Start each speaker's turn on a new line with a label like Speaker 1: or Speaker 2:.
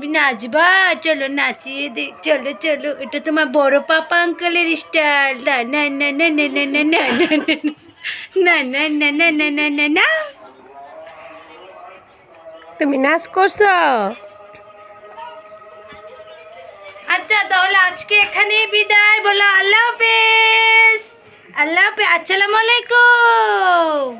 Speaker 1: তুমি নাচবা চলো নাচিয়ে দে চলো চলো এটা তোমার বড় পাপা আঙ্কেলের স্টাইল না না না না না না না না না না না না না না না না
Speaker 2: তুমি নাচ করছ
Speaker 1: আচ্ছা তাহলে আজকে এখানে বিদায় বলো আল্লাহ হাফেজ আল্লাহ হাফেজ আসসালামু আলাইকুম